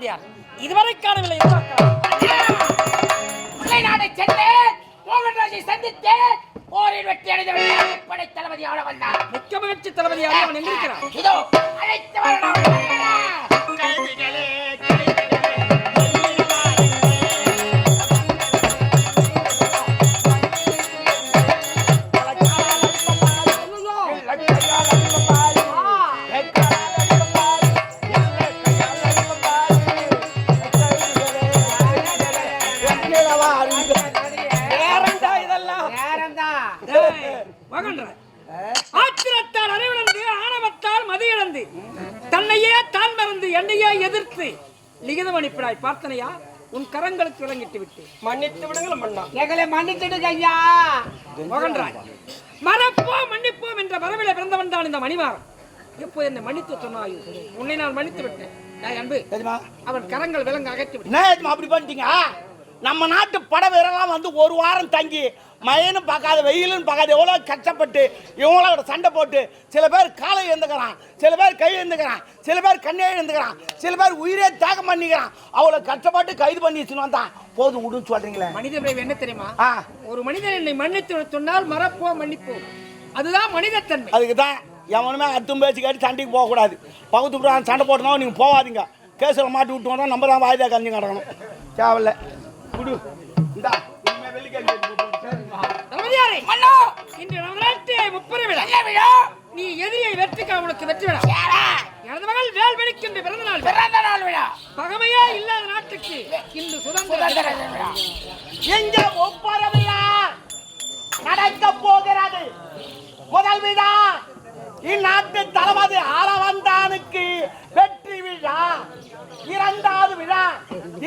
தளபதியார். இதுவரை காணவில்லை நாடை சென்று மோகன்ராஜை சந்தித்து போரில் வெற்றி அடைந்தவர்கள் படை தளபதியாக வந்தார் முக்கிய மகிழ்ச்சி தளபதியார் அவன் எங்கிருக்கிறான் இதோ அழைத்து மதியிழந்து தன்னையே தான் மறந்து என்னையே எதிர்த்து லிகிதம் அனுப்பினாய் பார்த்தனையா உன் கரங்களுக்கு விளங்கிட்டு விட்டு. மன்னித்து விடுங்கள் மன்னா. எங்களை மன்னிச்சிடுங்க ஐயா. மகன்றாய். மறப்போம் மன்னிப்போம் என்ற வரவில பிறந்தவன் தான் இந்த மணிவாரம் எப்போ என்னை மன்னித்து சொன்னாயோ உன்னை நான் மன்னித்து விட்டேன். அன்பு. அவன் கரங்கள் விலங்கு அகற்றி விட்டு அப்படி பண்ணிட்டீங்க? நம்ம நாட்டு பட வீரர்லாம் வந்து ஒரு வாரம் தங்கி மழைன்னு பார்க்காத வெயிலுன்னு பார்க்காத எவ்வளோ கஷ்டப்பட்டு இவங்களோட சண்டை போட்டு சில பேர் காலை எழுந்துக்கிறான் சில பேர் கை எழுந்துக்கிறான் சில பேர் கண்ணே எழுந்துக்கிறான் சில பேர் உயிரே தியாகம் பண்ணிக்கிறான். அவ்வளோ கஷ்டப்பட்டு கைது பண்ணி வச்சுன்னு வந்தான் போதும் விடுன்னு சொல்றீங்களே. மனித விளைவு என்ன தெரியுமா? ஆ. ஒரு மனிதன் என்னை மன்னித்து சொன்னால் மறப்போம் மன்னிப்போம் அதுதான் மனிதத்தன்மை. அதுக்கு தான் எவனுமே அத்தும் பேச்சு கேட்டு சண்டைக்கு போகக்கூடாது. பகுத்து சண்டை போட்டோம் நீங்கள் போகாதீங்க. கேஸில் மாட்டி விட்டு வந்தோம் நம்ம தான் வாய்தா கஞ்சி கிடக்கணும் தேவையில்ல. குடு. இந்தா இனிமே இன்று முப்பது விழா நீ எதிரியை வெற்றிக்க உனக்கு வெற்றி விழா எனது மகள் வேல்வெளிக்கின்ற பிறந்த நாள் விழா. பிறந்த நாள் விழா பகமையே இல்லாத நாட்டுக்கு இன்று சுதந்திர. விழா எங்க ஒப்பரவிழா நடக்க போகிறது. முதல் விழா. இந்நாட்டு தளபதி ஆளவந்தானுக்கு வெற்றி விழா. இரண்டாவது விழா.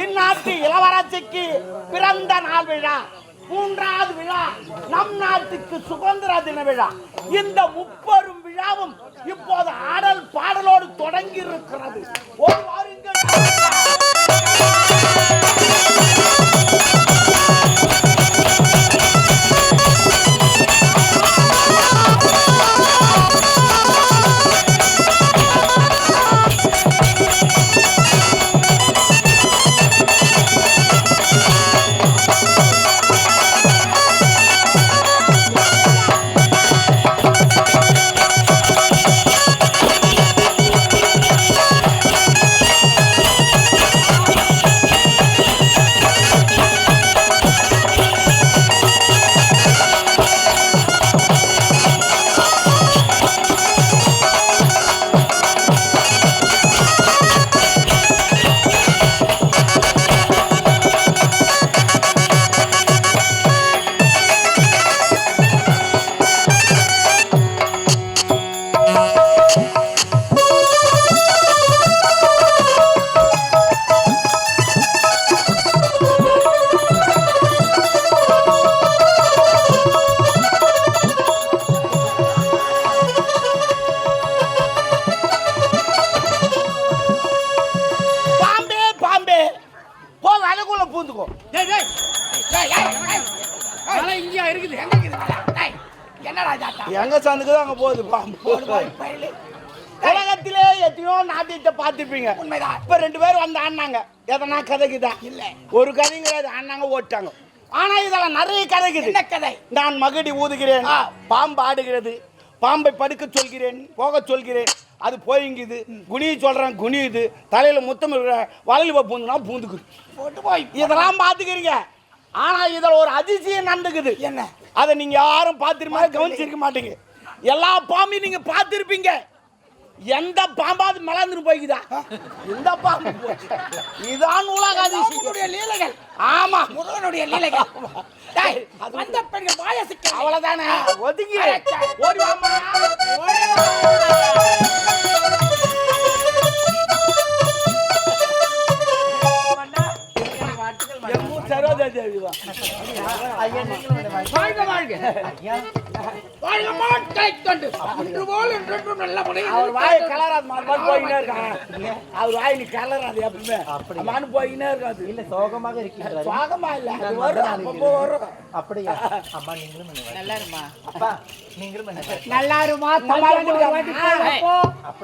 இந்நாட்டு இளவரசிக்கு பிறந்த நாள் விழா. மூன்றாவது விழா. நம் நாட்டுக்கு சுதந்திர தின விழா. இந்த முப்பெரும் விழாவும் இப்போது ஆடல் பாடலோடு தொடங்கி இருக்கிறது ஒரு வாருங்கள். அலைக்குள்ள பூந்துக்கோ. இங்கேயா இருக்குது? எங்க இருக்குது? எங்க சந்துக்கு அங்க போகுது பாம்பு. உலகத்திலே எத்தனையோ நாட்டியத்தை பார்த்துருப்பீங்க. உண்மைதான். இப்ப ரெண்டு பேரும் வந்து ஆடினாங்க. எதனா கதைக்குதா? இல்ல. ஒரு கதைங்கிறது ஆடினாங்க ஓட்டாங்க ஆனா இதெல்லாம் நிறைய கதைக்குது. என்ன கதை? நான் மகுடி ஊதுகிறேன். பாம்பு ஆடுகிறது பாம்பை படுக்க சொல்கிறேன் போக சொல்கிறேன். அது போயிங்குது. குனிய சொல்றேன் குனியுது. தலையில முத்தம் வளையல் பூந்துனா பூந்துக்குது. போட்டு போய் இதெல்லாம் பார்த்துக்கிறீங்க. ஆனா இதுல ஒரு அதிசயம் நடந்துக்குது. என்ன? அதை நீங்க யாரும் பார்த்துருமா கவனிச்சிருக்க மாட்டீங்க. எல்லா பாம்பையும் நீங்க பார்த்துருப்பீங்க. எந்த பாம்பாவது மலர்ந்துட்டு போய்க்குதா? எந்த பாம்பு இதான் உலக அதிசயம் அவனுடைய லீலைகள். ஆமா. முருகனுடைய லீலைகள். வந்த பெண்கள் வாயசிக்க. அவ்வளவுதானே? ஒதுங்கி. ஓடி தேவி தான் வாழ்க வாழ்க. வாழ்க மாட்டை தொண்டு அன்று போல் என்றென்றும் நல்ல முறையில் அவர் வாயை கலராது மாதிரி போயினே இருக்கான் அவர் வாய் நீ கலராது எப்பவுமே. போயினே இருக்காது. இல்ல சோகமாக இருக்கீங்களா சுவாகமா இல்ல அது வரும் அப்பப்போ வரும். அப்படியா? அம்மா நீங்களும் பண்ணுங்க நல்லா இருமா அப்பா நீங்களும் நல்லா இருமா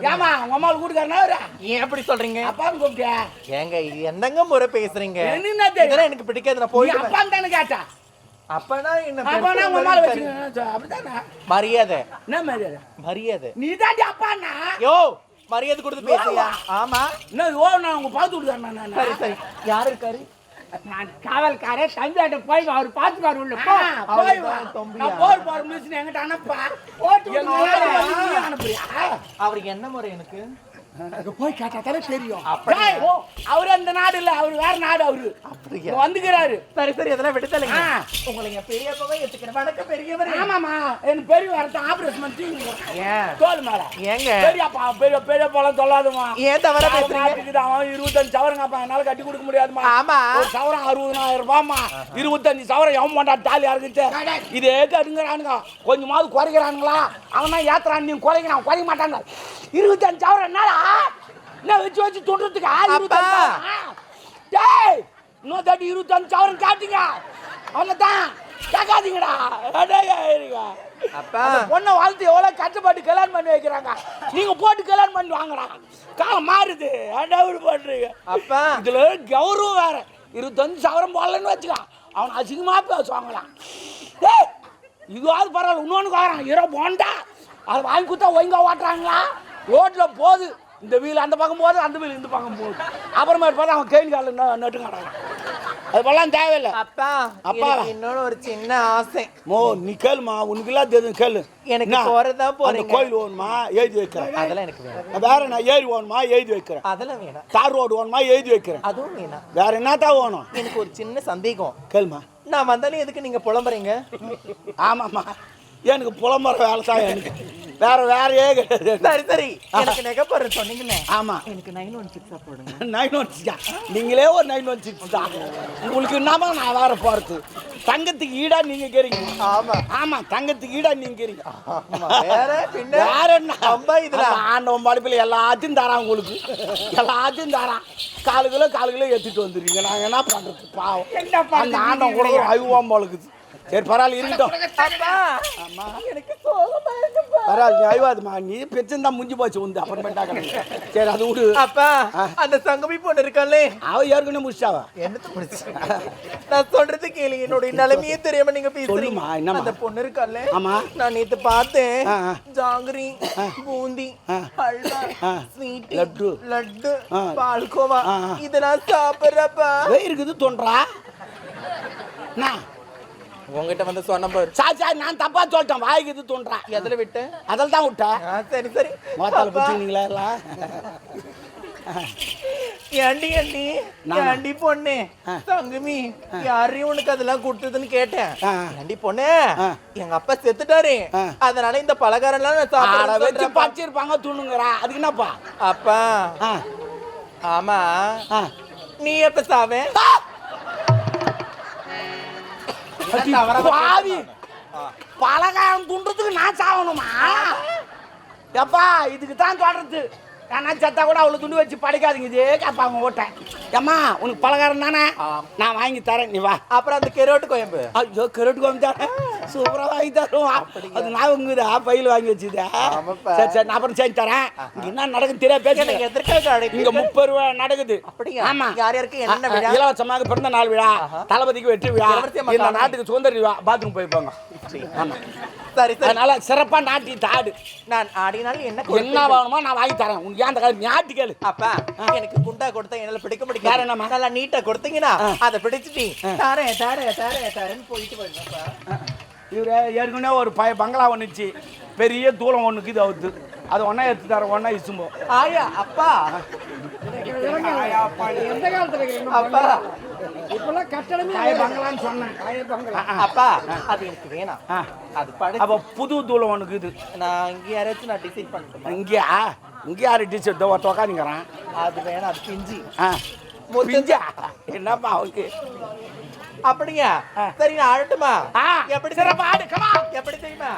ஏமா உங்க அம்மாவை கூட்டுக்காரனா ஏன் எப்படி சொல்றீங்க? அப்பான்னு கூப்பிட்டியா? ஏங்க என்னங்க முறை பேசுறீங்க? என்ன எனக்கு பிடிக்காது நான் போயிடுவேன். அப்பான்னு தானே கேட்டா? அப்பனா என்ன அப்பானா உங்க மரியாதை. என்ன மாதிரி மரியாதை. நீ தாண்டி அப்பாண்ணா. யோ மரியாதை கொடுத்து பேசுறியா? ஆமா. என்ன ஓ நான் உங்க பார்த்து விடுறேன் நான் சரி சரி. யார் இருக்காரு? நான் காவல்காரன் போய் அவர் பார்த்துக்காரு உள்ள போய். நான் போர் போற மிஷின் என்கிட்ட அனுப்பா. அனுப்புறியா? அவருக்கு என்ன முறை எனக்கு? அங்க போய் கேட்டா தானே தெரியும். அவரு அந்த நாடு இல்ல அவரு வேற நாடு அவரு. அப்படியா? வந்துக்கிறாரு. சரி சரி அதெல்லாம் விடுதலைங்க. ஆ. உங்களை என் பெரியப்பாவே எடுத்துக்கிறேன் வணக்கம் பெரியவர். ஆமாமா எனக்கு பெரிய வரத்த ஆபரேஷன் பண்ணி தோல் மேல. ஏங்க? பெரியப்பா பெரிய பெரிய போலாம் சொல்லாதுமா ஏன் தவறா பேசுறீங்க? அவன் இருபத்தஞ்சு சவரங்கப்பா என்னால கட்டி கொடுக்க முடியாதுமா ஆமா. ஒரு சவரம் அறுபதாயிரம் ரூபாய்மா இருபத்தஞ்சு சவரம் எவன் மாட்டா தாலி இறங்குச்சு இதே கடுங்கிறானுங்க. கொஞ்சமாவது குறைக்கிறானுங்களா? அவன் ஏத்துறான். நீ குறைக்கிறான். குறைக்க மாட்டாங்க. இருபத்தஞ்சு சவரம் என்னடா என்ன வச்சு வச்சு தொண்டுறதுக்கா இருபத்தஞ்சு அப்பா. சவரம்? டேய் இன்னும் தாட்டி இருபத்தஞ்சு சவரம் காட்டுங்க. அவ்வளோதான் கேட்காதீங்கடா. அப்பா. பொண்ணை வாழ்த்து எவ்வளவு கஷ்டப்பட்டு கல்யாணம் பண்ணி வைக்கிறாங்க. நீங்க போட்டு கல்யாணம் பண்ணி வாங்கடா. காலம் மாறுது. அடவுடு பண்றீங்க. அப்பா. இதுல கௌரவம் வேற. இருபத்தஞ்சு சவரம் போடலன்னு வச்சுக்கோ. அவன் அசிங்கமா பேசுவாங்களாம் டேய் இதுவாவது பரவாயில்ல. இன்னொன்று காரணம் இரோ போண்டா. அதை வாங்கி கொடுத்தா ஒழுங்கா ஓட்டுறாங்களா? ரோட்ல போகுது. இந்த வீல் அந்த பக்கம் போகுது அந்த வீல் இந்த பக்கம் போகுது அப்புறமேட்டு பார்த்தா அவன் கேள்வி காலில் நட்டு கிடறான் அது போலாம் தேவையில்லை. அப்பா அப்பா. இன்னொன்னு ஒரு சின்ன ஆசை. மோ நீ கேளுமா உனக்குலாம் தெரியும் கேளு. எனக்கு? போறதா போறீங்க. கோயில் ஓணுமா எழுதி வைக்கிறேன். அதெல்லாம் எனக்கு வேணும். வேற நான் ஏரி ஓணுமா எழுதி வைக்கிறேன். அதெல்லாம் வேணாம். தார் ரோடு ஓணுமா எழுதி வைக்கிறேன். அதுவும் வேணாம். வேற என்னத்தான் ஓணும்? எனக்கு ஒரு சின்ன சந்தேகம். கேளுமா. நான் வந்தாலும் எதுக்கு நீங்க புலம்புறீங்க? ஆமாம்மா. எனக்கு புலம்புற வேலை தான் எனக்கு. வேற வேறையே கிடையாது சரி சரி. எனக்கு நெகப்போற சொன்னீங்களே. ஆமா. எனக்கு நைன் ஒன் சிக்ஸா போடுங்க. நைன் ஒன் சிக்ஸ் நீங்களே ஒரு நைன் ஒன் சிக்ஸ் தான். உங்களுக்கு என்னமா நான் வேற போறது தங்கத்துக்கு ஈடா நீங்க கேறீங்க. ஆமா. ஆமா தங்கத்துக்கு ஈடா நீங்க கேறீங்க. ஆமா. வேற பின்ன? வேற என்ன? இதுல. ஆண்டவன் படைப்பில் எல்லாத்தையும் தரான் உங்களுக்கு. எல்லாத்தையும் தரான். காலு கிலோ காலு கிலோ எடுத்துட்டு வந்துருக்கீங்க நாங்க என்ன பண்றது? பாவம். என்ன பண்றது? அந்த ஆண்டவன் கூட ஒரு அழுவாம பழகுது. சரி பரவாயில்ல இருக்கட்டும். பரவாயில்ல நீ அழுவாதுமா நீ பிரச்சனை முடிஞ்சு போச்சு உண்டு அப்புறமேட்டா கிடக்கு சரி அது விடு. அப்பா அந்த சங்கமி பொண்ணு இருக்காளே. அவ ஏற்கனவே முடிச்சாவா? என்னத்த பிடிச்சு நான் சொல்றது கேளு என்னுடைய நிலைமையே தெரியாம நீங்க பேசுறீங்க. சொல்லுமா, என்னம்மா? அந்த பொண்ணு இருக்காளே. ஆமா. நான் நேத்து பார்த்தேன். ஜாங்கிரி பூந்தி. அல்வா. ஸ்வீட் லட்டு. லட்டு. பால்கோவா. ஆ, ஆ. இத நான் சாப்பிடுறப்பா. இருக்குது தோன்றா? நான் உங்ககிட்ட வந்து சொன்ன பாரு. சா சா நான் தப்பா சொல்லிட்டேன். வாய்க்கு இது தோன்றா எதுல விட்ட? அதில் தான் விட்டேன் சரி சரி. மோத்தால பிடிச்சிங்களா எல்லாம்? ஏண்டி ஏண்டி? ஏண்டி பொண்ணு. தங்கமி யாரையும் உனக்கு அதெல்லாம் கொடுத்ததுன்னு கேட்டேன். ஏண்டி பொண்ணு. எங்க அப்பா செத்துட்டாரு. அதனால இந்த பலகாரம் எல்லாம் வச்சு. பச்சிருப்பாங்க துணுங்கிறா அதுக்கு என்னப்பா? அப்பா. ஆமா. நீ எப்ப சாவே? அடி பாவி பலகாரம் துண்டுறதுக்கு நான் சாவணுமா? எப்பா இதுக்கு தான் தொடர்றது ஏன்னா செத்தா கூட அவ்வளோ துண்டு வச்சு படைக்காதீங்க. இதே கேட்பாங்க ஓட்டேன் ஏம்மா உனக்கு பலகாரம் தானே. நான் வாங்கி தரேன். நீ வா. அப்புறம் அந்த கெரோட்டு கோயம்பு ஐயோ கரெக்ட் கோமி தரேன் சூப்பராக வாங்கி தரும் அது நான் உங்குதா பையில் வாங்கி வச்சுதா. சரி சரி நான் அப்புறம் செஞ்சு தரேன். இங்க என்ன நடக்குது தெரியாது எனக்கு பேசுறேன் எதற்காக அழைப்பு இங்க முப்பது ரூபா நடக்குது. அப்படியா? ஆமா. யார் யாருக்கு? என்னென்ன விழா? இலவசமாக பிறந்த நாள் விழா. தளபதிக்கு வெற்றி விழா. இந்த. நாட்டுக்கு சுதந்திர விழா. பாத்ரூம் போய்ப்பாங்க ஆமா. சரி சரி அதனால சிறப்பா நாட்டி தாடு. நான் ஆடினால் என்ன என்ன? வேணுமோ நான் வாங்கி தரேன். உனக்கு ஏன் அந்த காலம் ஞாட்டி கேளு. அப்பா எனக்கு குண்டா கொடுத்தா என்னால பிடிக்க வேற முடியாது என்னம்மா? நல்லா நீட்டா கொடுத்தீங்கன்னா அதை பிடிச்சிட்டு தாரேன் தாரேன் தாரேன் தாரேன்னு போயிட்டு வரணும்ப்பா இவரு ஏற்கனவே ஒரு பய பங்களா ஒன்றுச்சு பெரிய தூளம் ஒன்றுக்கு இது அவுத்து. அது ஒன்றா எடுத்து தர ஒன்றா இசும்போ. ஆயா அப்பா. எந்த காலத்துல? அப்பா. இப்பெல்லாம் கட்டடமே காய பங்களான்னு சொன்னேன். காய பங்களா. அப்பா அது எனக்கு வேணாம். அது படு அப்போ புது தூளம் உனக்கு இது நான் இங்க யாராச்சும் நான் டிசைட் பண்ணட்டுமா இங்கேயா? இங்கே யாரு டீச்சர் ஒருத்த உக்காந்துங்கிறான். அது வேணாம் அது பிஞ்சி. ஆ. பிஞ்சா? என்னப்பா அவனுக்கு அப்படியா சரி நான் ஆடட்டுமா எப்படி சிறப்பா ஆடு கமா எப்படி தெரியுமா?